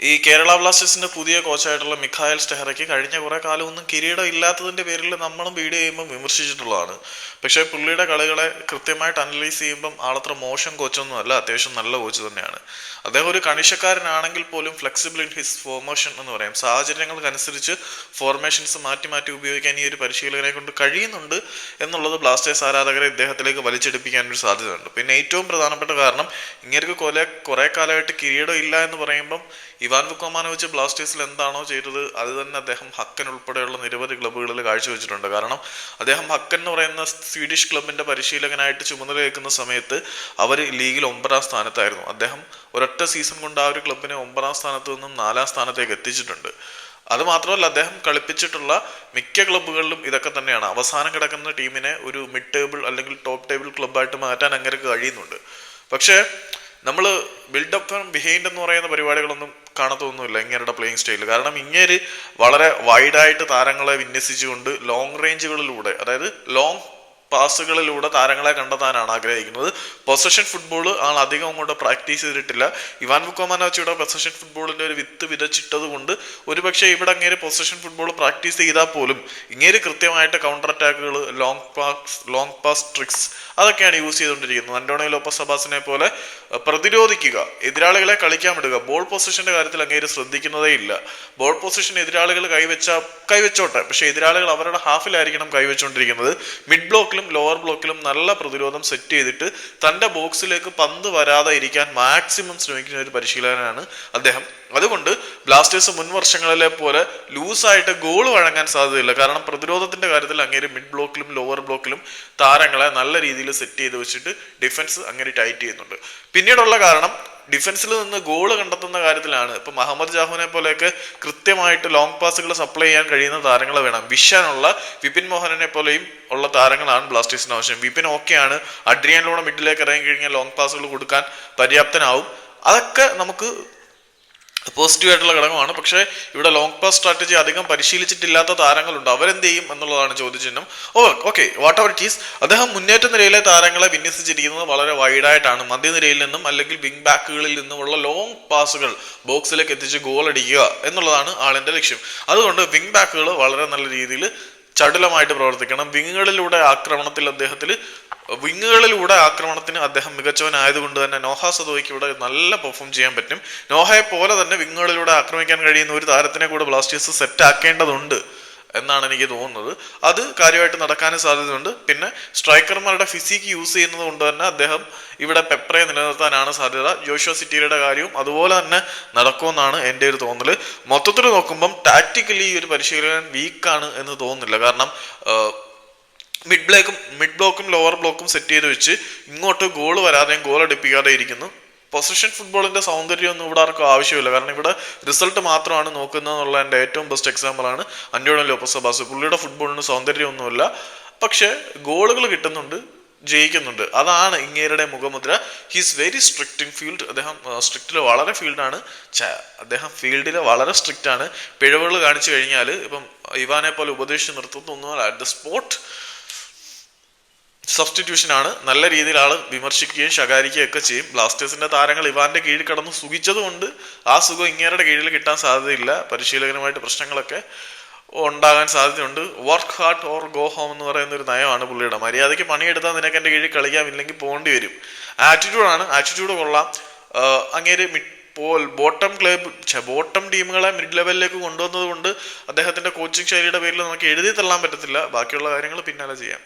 ഈ കേരള ബ്ലാസ്റ്റേഴ്സിന്റെ പുതിയ കോച്ചായിട്ടുള്ള മിഖായൽ സ്റ്റെഹറയ്ക്ക് കഴിഞ്ഞ കുറെ കാലമൊന്നും കിരീടം ഇല്ലാത്തതിന്റെ പേരിൽ നമ്മളും വീഡിയോ ചെയ്യുമ്പോൾ വിമർശിച്ചിട്ടുള്ളതാണ്. പക്ഷേ പുള്ളിയുടെ കളികളെ കൃത്യമായിട്ട് അനലൈസ് ചെയ്യുമ്പം ആളത്ര മോശം കോച്ചൊന്നും അല്ല അത്യാവശ്യം നല്ല കോച്ച് തന്നെയാണ്. അദ്ദേഹം ഒരു കണിശക്കാരനാണെങ്കിൽ പോലും ഫ്ലെക്സിബിൾ ഇൻ ഹിസ് ഫോർമേഷൻ എന്ന് പറയും. സാഹചര്യങ്ങൾക്കനുസരിച്ച് ഫോർമേഷൻസ് മാറ്റി മാറ്റി ഉപയോഗിക്കാൻ ഈ ഒരു പരിശീലകനെ കൊണ്ട് കഴിയുന്നുണ്ട് എന്നുള്ളത് ബ്ലാസ്റ്റേഴ്സ് ആരാധകരെ ഇദ്ദേഹത്തിലേക്ക് വലിച്ചെടുപ്പിക്കാൻ ഒരു സാധ്യതയുണ്ട്. പിന്നെ ഏറ്റവും പ്രധാനപ്പെട്ട കാരണം ഇങ്ങനെ കൊല കുറെ കാലമായിട്ട് കിരീടം ഇല്ല എന്ന് പറയുമ്പം ഇവാൻ വുക്കോമാനോവിച്ച് ബ്ലാസ്റ്റേഴ്സിൽ എന്താണോ ചെയ്തത് അത് തന്നെ അദ്ദേഹം ഹക്കൻ ഉൾപ്പെടെയുള്ള നിരവധി ക്ലബ്ബുകളിൽ കാഴ്ചവെച്ചിട്ടുണ്ട്. കാരണം അദ്ദേഹം ഹക്കൻ എന്ന് പറയുന്ന സ്വീഡിഷ് ക്ലബിന്റെ പരിശീലകനായിട്ട് ചുമതലയേക്കുന്ന സമയത്ത് അവർ ലീഗിൽ ഒമ്പതാം സ്ഥാനത്തായിരുന്നു. അദ്ദേഹം ഒരൊറ്റ സീസൺ കൊണ്ട് ആ ഒരു ക്ലബിനെ ഒമ്പതാം സ്ഥാനത്ത് നിന്നും നാലാം സ്ഥാനത്തേക്ക് എത്തിച്ചിട്ടുണ്ട്. അത് മാത്രമല്ല അദ്ദേഹം കളിപ്പിച്ചിട്ടുള്ള മിക്ക ക്ലബ്ബുകളിലും ഇതൊക്കെ തന്നെയാണ്. അവസാനം കിടക്കുന്ന ടീമിനെ ഒരു മിഡ് ടേബിൾ അല്ലെങ്കിൽ ടോപ്പ് ടേബിൾ ക്ലബ്ബായിട്ട് മാറ്റാൻ അങ്ങനെ കഴിയുന്നുണ്ട്. പക്ഷേ നമ്മൾ ബിൽഡപ്പ് ബിഹൈൻഡ് എന്ന് പറയുന്ന പരിപാടികളൊന്നും കാണത്തൊന്നുമില്ല ഇങ്ങേരുടെ പ്ലേയിങ് സ്റ്റൈൽ കാരണം ഇങ്ങേര് വളരെ വൈഡായിട്ട് താരങ്ങളെ വിന്യസിച്ചുകൊണ്ട് ലോങ് റേഞ്ചുകളിലൂടെ അതായത് ലോങ് പാസുകളിലൂടെ താരങ്ങളെ കണ്ടെത്താനാണ് ആഗ്രഹിക്കുന്നത്. പൊസഷൻ ഫുട്ബോൾ ആൾ അധികം അങ്ങോട്ട് പ്രാക്ടീസ് ചെയ്തിട്ടില്ല. ഇവാൻ ബുക്കോമാനോച്ചിയുടെ പൊസഷൻ ഫുട്ബോളിന്റെ ഒരു വിത്ത് വിതച്ചിട്ടത് കൊണ്ട് ഒരുപക്ഷെ ഇവിടെ അങ്ങേര് പൊസഷൻ ഫുട്ബോൾ പ്രാക്ടീസ് ചെയ്താൽ പോലും ഇങ്ങേര് കൃത്യമായിട്ട് counter അറ്റാക്കുകൾ long pass long pass tricks അതൊക്കെയാണ് യൂസ് ചെയ്തുകൊണ്ടിരിക്കുന്നത്. അന്റോണിയോ ലോപ്പസ് സബാസിനെ പോലെ പ്രതിരോധിക്കുക എതിരാളികളെ കളിക്കാൻ വിടുക ബോൾ പൊസിഷന്റെ കാര്യത്തിൽ അങ്ങേര് ശ്രദ്ധിക്കുന്നതേ ഇല്ല. ബോൾ പൊസിഷൻ എതിരാളികൾ കൈവച്ച കൈവച്ചോട്ടെ പക്ഷെ എതിരാളികൾ അവരുടെ ഹാഫിലായിരിക്കണം കൈവച്ചുകൊണ്ടിരിക്കുന്നത് മിഡ് ബ്ലോക്കിലും ലോവർ ബ്ലോക്കിലും നല്ല പ്രതിരോധം സെറ്റ് ചെയ്തിട്ട് തന്റെ ബോക്സിലേക്ക് പന്ത് വരാതെ ഇരിക്കാൻ മാക്സിമം ശ്രമിക്കുന്ന ഒരു പരിശീലകനാണ് അദ്ദേഹം. അതുകൊണ്ട് ബ്ലാസ്റ്റേഴ്സ് മുൻ വർഷങ്ങളിലെ പോലെ ലൂസായിട്ട് ഗോൾ വഴങ്ങാൻ സാധ്യതയില്ല. കാരണം പ്രതിരോധത്തിന്റെ കാര്യത്തിൽ അങ്ങേര് മിഡ് ബ്ലോക്കിലും ലോവർ ബ്ലോക്കിലും താരങ്ങളെ നല്ല രീതിയിൽ സെറ്റ് ചെയ്ത് വെച്ചിട്ട് ഡിഫൻസ് അങ്ങനെ ടൈറ്റ് ചെയ്യുന്നുണ്ട്. പിന്നീടുള്ള കാരണം ഡിഫൻസിൽ നിന്ന് ഗോൾ കണ്ടെത്തുന്ന കാര്യത്തിലാണ്. ഇപ്പൊ മുഹമ്മദ് ജാഹുവിനെ പോലെയൊക്കെ കൃത്യമായിട്ട് ലോങ് പാസുകൾ സപ്ലൈ ചെയ്യാൻ കഴിയുന്ന താരങ്ങൾ വേണം. വിഷാനുള്ള വിപിൻ മോഹനനെ പോലെയും ഉള്ള താരങ്ങളാണ് ബ്ലാസ്റ്റേഴ്സിന് ആവശ്യം. വിപിൻ ഓക്കെയാണ് അഡ്രിയാനിലൂടെ മിഡിലേക്ക് ഇറങ്ങി കഴിഞ്ഞാൽ ലോങ് പാസുകൾ കൊടുക്കാൻ പര്യാപ്തനാവും. അതൊക്കെ നമുക്ക് പോസിറ്റീവ് ആയിട്ടുള്ള ഘടകമാണ്. പക്ഷേ ഇവിടെ ലോങ് പാസ് സ്ട്രാറ്റജി അധികം പരിശീലിച്ചിട്ടില്ലാത്ത താരങ്ങളുണ്ട്. അവരെന്ത് ചെയ്യും എന്നുള്ളതാണ് ചോദ്യചിഹ്നം. Oh okay whatever it is അദ്ദേഹം മുന്നേറ്റ നിരയിലെ താരങ്ങളെ വിന്യസിച്ചിരിക്കുന്നത് വളരെ വൈഡായിട്ടാണ് മധ്യനിരയിൽ നിന്നും അല്ലെങ്കിൽ വിങ് ബാക്കുകളിൽ നിന്നുമുള്ള ലോങ് പാസുകൾ ബോക്സിലേക്ക് എത്തിച്ച് ഗോൾ അടിക്കുക എന്നുള്ളതാണ് ആളിന്റെ ലക്ഷ്യം. അതുകൊണ്ട് വിങ് ബാക്കുകൾ വളരെ നല്ല രീതിയിൽ ചടുലമായിട്ട് പ്രവർത്തിക്കണം. വിങ്ങുകളിലൂടെ ആക്രമണത്തിൽ അദ്ദേഹത്തിൽ വിങ്ങുകളിലൂടെ ആക്രമണത്തിന് അദ്ദേഹം മികച്ചവനായതുകൊണ്ട് തന്നെ നോഹ സദോയ്ക്ക് ഇവിടെ നല്ല പെർഫോം ചെയ്യാൻ പറ്റും. നോഹയെ പോലെ തന്നെ വിങ്ങുകളിലൂടെ ആക്രമിക്കാൻ കഴിയുന്ന ഒരു താരത്തിനെ കൂടെ ബ്ലാസ്റ്റേഴ്സ് സെറ്റ് ആക്കേണ്ടതുണ്ട്. എന്നാണ് എനിക്ക് തോന്നുന്നത്. അത് കാര്യമായിട്ട് നടക്കാനും സാധ്യതയുണ്ട്. പിന്നെ സ്ട്രൈക്കർമാരുടെ ഫിസിക്ക് യൂസ് ചെയ്യുന്നത് കൊണ്ട് തന്നെ അദ്ദേഹം ഇവിടെ പെപ്പറെ നിലനിർത്താനാണ് സാധ്യത. ജോഷോ സിറ്റിയുടെ കാര്യവും അതുപോലെ തന്നെ നടക്കുമെന്നാണ് എന്റെ ഒരു തോന്നൽ മൊത്തത്തിൽ നോക്കുമ്പം ടാക്റ്റിക്കലി ഒരു പരിശീലകൻ വീക്കാണ് എന്ന് തോന്നുന്നില്ല. കാരണം മിഡ് ബ്ലോക്കും മിഡ് ബ്ലോക്കും ലോവർ ബ്ലോക്കും സെറ്റ് ചെയ്ത് വെച്ച് ഇങ്ങോട്ട് ഗോൾ വരാതെയും ഗോൾ അടിപ്പിക്കാതെ ഇരിക്കുന്നു. പൊസിഷൻ ഫുട്ബോളിന്റെ സൗന്ദര്യമൊന്നും ഇവിടെ ആർക്കും ആവശ്യമില്ല. കാരണം ഇവിടെ റിസൾട്ട് മാത്രമാണ് നോക്കുന്നത് എന്നുള്ള എന്റെ ഏറ്റവും ബെസ്റ്റ് എക്സാമ്പിൾ ആണ് അന്റോണോ ലോപ്പസ് അബാസ് പുള്ളിയുടെ ഫുട്ബോളിന് സൗന്ദര്യമൊന്നുമില്ല. പക്ഷെ ഗോളുകൾ കിട്ടുന്നുണ്ട് ജയിക്കുന്നുണ്ട്. അതാണ് ഇങ്ങേരുടെ മുഖമുദ്ര. He's very strict in field അദ്ദേഹം സ്ട്രിക്റ്റിൽ വളരെ ഫീൽഡാണ് അദ്ദേഹം ഫീൽഡിൽ വളരെ സ്ട്രിക്റ്റ് ആണ്. പിഴവുകൾ കാണിച്ചു കഴിഞ്ഞാൽ ഇപ്പം ഇവാനെ പോലെ ഉപദേശിച്ച് നിർത്തുന്നൊന്നുമല്ല അറ്റ് ദ സ്പോട്ട് സബ്സ്റ്റിറ്റ്യൂഷൻ ആണ്. നല്ല രീതിയിൽ ആൾ വിമർശിക്കുകയും ശകാരിക്കുകയും ഒക്കെ ചെയ്യും. ബ്ലാസ്റ്റേഴ്സിന്റെ താരങ്ങൾ ഇവാന്റെ കീഴിൽ കടന്ന് സുഖിച്ചതുകൊണ്ട് ആ സുഖം ഇങ്ങേരുടെ കീഴിൽ കിട്ടാൻ സാധ്യതയില്ല. പരിശീലകനുമായിട്ട് പ്രശ്നങ്ങളൊക്കെ ഉണ്ടാകാൻ സാധ്യതയുണ്ട്. Work hard or go home എന്ന് പറയുന്ന ഒരു നയമാണ് പുള്ളിയുടെ. മര്യാദയ്ക്ക് പണിയെടുത്താൽ നിനക്ക് എന്റെ കീഴിൽ കളിക്കാം ഇല്ലെങ്കിൽ പോകേണ്ടി വരും. ആറ്റിറ്റ്യൂഡാണ് ആറ്റിറ്റ്യൂഡ് കൊള്ളാം. അങ്ങേര് പോൽ ബോട്ടം ക്ലബ് ബോട്ടം ടീമുകളെ മിഡ് ലെവലിലേക്ക് കൊണ്ടുവന്നത് കൊണ്ട് അദ്ദേഹത്തിന്റെ കോച്ചിങ് ശൈലിയുടെ പേരിൽ നമുക്ക് എഴുതി തള്ളാൻ പറ്റത്തില്ല. ബാക്കിയുള്ള കാര്യങ്ങൾ പിന്നാലെ ചെയ്യാം.